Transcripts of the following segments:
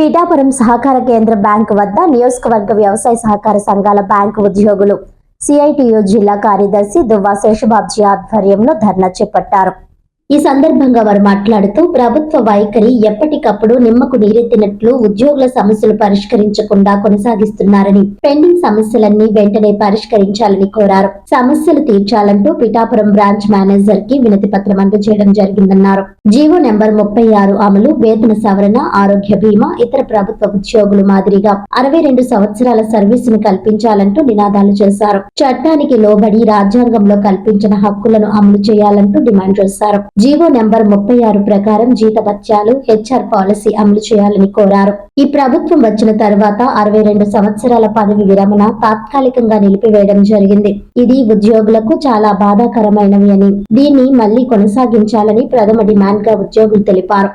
పీఠాపురం సహకార కేంద్ర బ్యాంక్ వద్ద నియోజకవర్గ వ్యవసాయ సహకార సంఘాల బ్యాంకు ఉద్యోగులు సిఐటియు జిల్లా కార్యదర్శి దువ్వా శేషబాబ్జీ ఆధ్వర్యంలో ధర్నా చేపట్టారు. ఈ సందర్భంగా వారు మాట్లాడుతూ ప్రభుత్వ వైఖరి ఎప్పటికప్పుడు నిమ్మకు నీరెత్తినట్లు ఉద్యోగుల సమస్యలు పరిష్కరించకుండా కొనసాగిస్తున్నారని పెండింగ్ సమస్యలన్నీ వెంటనే పరిష్కరించాలని కోరారు. సమస్యలు తీర్చాలంటూ పిఠాపురం బ్రాంచ్ మేనేజర్కి వినతి పత్రం అందజేయడం జరిగిందన్నారు. జీవో నెంబర్ ముప్పై ఆరు అమలు వేతన సవరణ ఆరోగ్య బీమా ఇతర ప్రభుత్వ ఉద్యోగులు మాదిరిగా అరవై రెండు సంవత్సరాల సర్వీసును కల్పించాలంటూ నినాదాలు చేశారు. చట్టానికి లోబడి రాజ్యాంగంలో కల్పించిన హక్కులను అమలు చేయాలంటూ డిమాండ్ చేశారు. జీవో నెంబర్ ముప్పై ఆరు ప్రకారం జీతభత్యాలు హెచ్ఆర్ పాలసీ అమలు చేయాలని కోరారు. ఈ ప్రభుత్వం వచ్చిన తర్వాత అరవై రెండు సంవత్సరాల పదవి విరమణ తాత్కాలికంగా నిలిపివేయడం జరిగింది. ఇది ఉద్యోగులకు చాలా బాధాకరమైనవి అని దీన్ని మళ్ళీ కొనసాగించాలని ప్రథమ డిమాండ్గా ఉద్యోగులు తెలిపారు.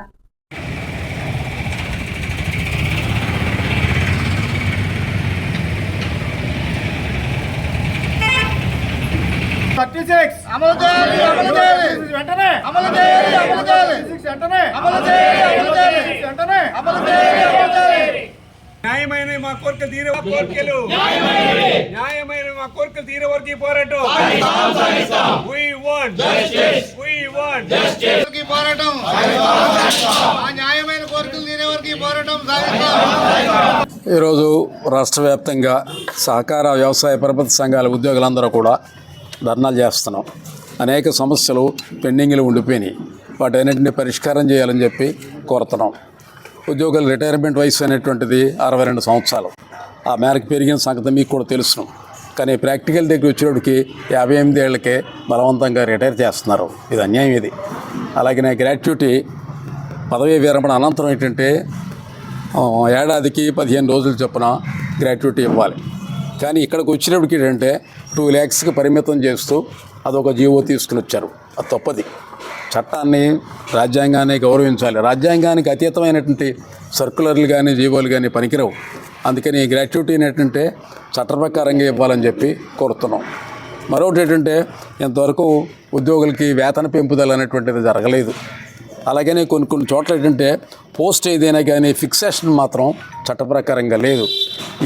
Thirty six. అమలు చేయాలి అమలు చేయాలి. వెంటనే. అమలు చేయాలి అమలు చేయాలి. సిక్స్ వెంటనే. అమలు చేయాలి అమలు చేయాలి. వెంటనే. అమలు చేయాలి అమలు చేయాలి. న్యాయమైన మా కోరికలు తీరే కోరికలు. న్యాయమైన మా కోరికలు తీరే వరకు పోరాటం. పోరాటం. ఆ న్యాయమైన కోరికలు తీరే వరకు పోరాటం సాగిస్తాం ఈరోజు రాష్ట్ర వ్యాప్తంగా సహకార వ్యవసాయ ప్రభుత్వ సంఘాల ఉద్యోగులందరూ కూడా ధర్నాలు చేస్తున్నాం. అనేక సమస్యలు పెండింగ్లు ఉండిపోయినాయి. వాటన్నిటిని పరిష్కారం చేయాలని చెప్పి కోరుతున్నాం. ఉద్యోగుల రిటైర్మెంట్ వయసు అనేటువంటిది అరవై రెండు సంవత్సరాలు. ఆ మేరకు పెరిగిన సంగతి మీకు కూడా తెలుసును కానీ ప్రాక్టికల్ దగ్గర వచ్చేటికి యాభై ఎనిమిది ఏళ్ళకే బలవంతంగా రిటైర్ చేస్తున్నారు. ఇది అన్యాయం ఇది. అలాగే నా గ్రాట్యుటీ పదవీ విరమణ అనంతరం ఏంటంటే ఏడాదికి పదిహేను రోజులు చొప్పున గ్రాట్యుటీ ఇవ్వాలి. కానీ ఇక్కడికి వచ్చినప్పటికి ఏంటంటే టూ ల్యాక్స్కి పరిమితం చేస్తూ అదొక జీవో తీసుకుని వచ్చారు. అది తప్పది. చట్టాన్ని రాజ్యాంగాన్ని గౌరవించాలి. రాజ్యాంగానికి అతీతమైనటువంటి సర్కులర్లు కానీ జీవోలు కానీ పనికిరావు. అందుకని గ్రాట్యుటీ ఏంటంటే చట్ట ప్రకారంగా ఇవ్వాలని చెప్పి కోరుతున్నాం. మరొకటి ఏంటంటే ఇంతవరకు ఉద్యోగులకి వేతన పెంపుదల అనేటువంటిది జరగలేదు. అలాగనే కొన్ని కొన్ని చోట్ల ఏంటంటే పోస్ట్ ఏదైనా కానీ ఫిక్సేషన్ మాత్రం చట్టప్రకారంగా లేదు.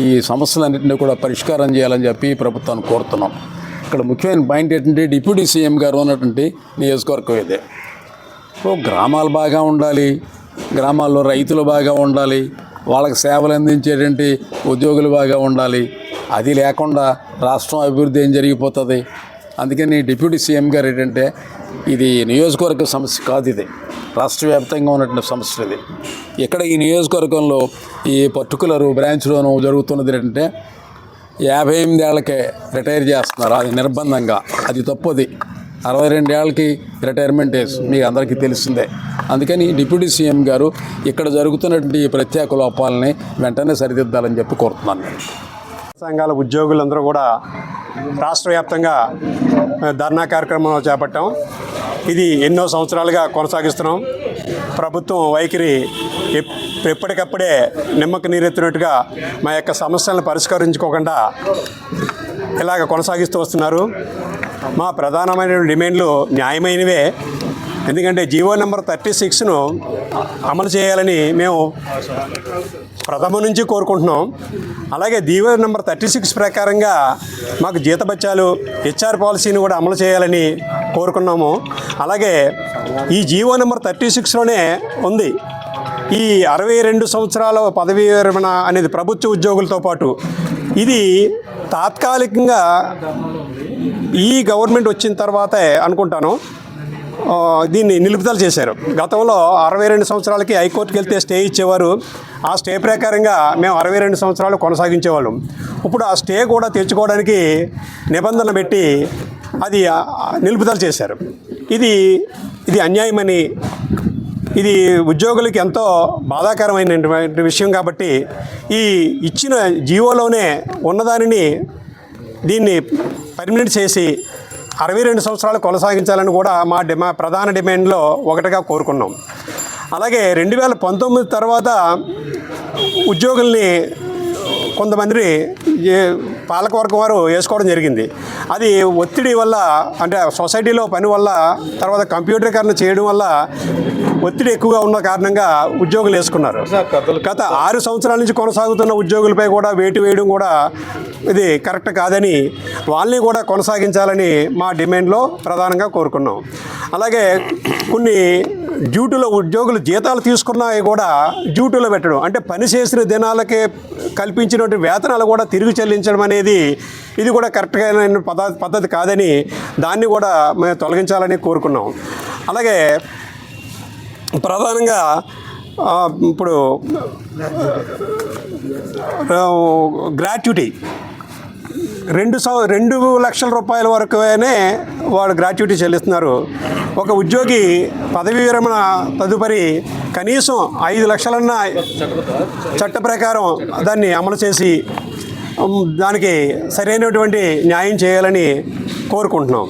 ఈ సమస్యలన్నింటినీ కూడా పరిష్కారం చేయాలని చెప్పి ప్రభుత్వాన్ని కోరుతున్నాం. ఇక్కడ ముఖ్యమైన పాయింట్ ఏంటంటే డిప్యూటీ సీఎం గారు ఉన్నటువంటి నియోజకవర్గం ఇదే. సో గ్రామాలు బాగా ఉండాలి గ్రామాల్లో రైతులు బాగా ఉండాలి వాళ్ళకి సేవలు అందించేటువంటి ఉద్యోగులు బాగా ఉండాలి. అది లేకుండా రాష్ట్రం అభివృద్ధి ఏం జరిగిపోతుంది? అందుకని డిప్యూటీ సీఎం గారు ఏంటంటే ఇది నియోజకవర్గ సమస్య కాదు ఇది. రాష్ట్ర వ్యాప్తంగా ఉన్నటువంటి సమస్య ఇది. ఇక్కడ ఈ నియోజకవర్గంలో ఈ పర్టికులర్ బ్రాంచ్లోనూ జరుగుతున్నది ఏంటంటే యాభై ఎనిమిది ఏళ్ళకే రిటైర్ చేస్తున్నారు. అది నిర్బంధంగా. అది తప్పది. అరవై రెండేళ్ళకి రిటైర్మెంట్ ఏజ్ మీకు అందరికీ తెలిసిందే. అందుకని డిప్యూటీ సీఎం గారు ఇక్కడ జరుగుతున్నటువంటి ఈ ప్రత్యేక లోపాలని వెంటనే సరిదిద్దాలని చెప్పి కోరుతున్నాను. నేను సంఘాల ఉద్యోగులందరూ కూడా రాష్ట్ర వ్యాప్తంగా ధర్నా కార్యక్రమం చేపట్టాం. ఇది ఎన్నో సంవత్సరాలుగా కొనసాగిస్తున్నాం. ప్రభుత్వం వైఖరి ఎప్- ఎప్పటికప్పుడే నిమ్మకు నీరెత్తినట్టుగా మా యొక్క సమస్యలను పరిష్కరించుకోకుండా ఇలాగ కొనసాగిస్తూ వస్తున్నారు. మా ప్రధానమైన డిమాండ్లు న్యాయమైనవే. ఎందుకంటే జీవో నెంబర్ థర్టీ సిక్స్ను అమలు చేయాలని మేము ప్రథమ నుంచి కోరుకుంటున్నాం. అలాగే జీవో నెంబర్ థర్టీ సిక్స్ ప్రకారంగా మాకు జీతబత్యాలు హెచ్ఆర్ పాలసీని కూడా అమలు చేయాలని కోరుకున్నాము. అలాగే ఈ జీవో నెంబర్ థర్టీ సిక్స్లోనే ఉంది. ఈ అరవై రెండు సంవత్సరాల పదవీ విరమణ అనేది ప్రభుత్వ ఉద్యోగులతో పాటు ఇది తాత్కాలికంగా ఈ గవర్నమెంట్ వచ్చిన తర్వాతే అనుకుంటాను. దీన్ని నిలుపుదల చేశారు. గతంలో అరవై రెండు సంవత్సరాలకి హైకోర్టుకి వెళ్తే స్టే ఇచ్చేవారు. ఆ స్టే ప్రకారంగా మేము అరవై రెండు సంవత్సరాలు కొనసాగించేవాళ్ళం. ఇప్పుడు ఆ స్టే కూడా తెచ్చుకోవడానికి నిబంధన పెట్టి అది నిలుపుదల చేశారు. ఇది ఇది అన్యాయమని ఇది ఉద్యోగులకి ఎంతో బాధాకరమైనటువంటి విషయం కాబట్టి ఈ ఇచ్చిన జీవోలోనే ఉన్నదానిని దీన్ని పర్మినెంట్ చేసి అరవై రెండు సంవత్సరాలు కొనసాగించాలని కూడా మా డిమా ప్రధాన డిమాండ్లో ఒకటిగా కోరుకున్నాం. అలాగే రెండు వేల పంతొమ్మిది తర్వాత ఉద్యోగుల్ని కొంతమంది ఏ పాలకవర్గం వారు వేసుకోవడం జరిగింది. అది ఒత్తిడి వల్ల అంటే సొసైటీలో పని వల్ల తర్వాత కంప్యూటరీకరణ చేయడం వల్ల ఒత్తిడి ఎక్కువగా ఉన్న కారణంగా ఉద్యోగులు వేసుకున్నారు. గత ఆరు సంవత్సరాల నుంచి కొనసాగుతున్న ఉద్యోగులపై కూడా వేటు వేయడం కూడా ఇది కరెక్ట్ కాదని వాళ్ళని కూడా కొనసాగించాలని మా డిమాండ్లో ప్రధానంగా కోరుకున్నాం. అలాగే కొన్ని డ్యూటీలో ఉద్యోగులు జీతాలు తీసుకున్నవి కూడా డ్యూటీలో పెట్టడం. అంటే పని చేసిన దినాలకే కల్పించినటువంటి వేతనాలు కూడా తిరిగి చెల్లించడం అనేది ఇది కూడా కరెక్ట్గా పద్ధ పద్ధతి కాదని దాన్ని కూడా మేము తొలగించాలని కోరుకున్నాం. అలాగే ప్రధానంగా ఇప్పుడు గ్రాట్యుటీ. రెండు సౌ రెండు లక్షల రూపాయల వరకునే వాళ్ళు గ్రాట్యుటీ చెల్లిస్తున్నారు. ఒక ఉద్యోగి పదవీ విరమణ తదుపరి కనీసం ఐదు లక్షలన్న చట్ట ప్రకారం దాన్ని అమలు చేసి దానికి సరైనటువంటి న్యాయం చేయాలని కోరుకుంటున్నాం.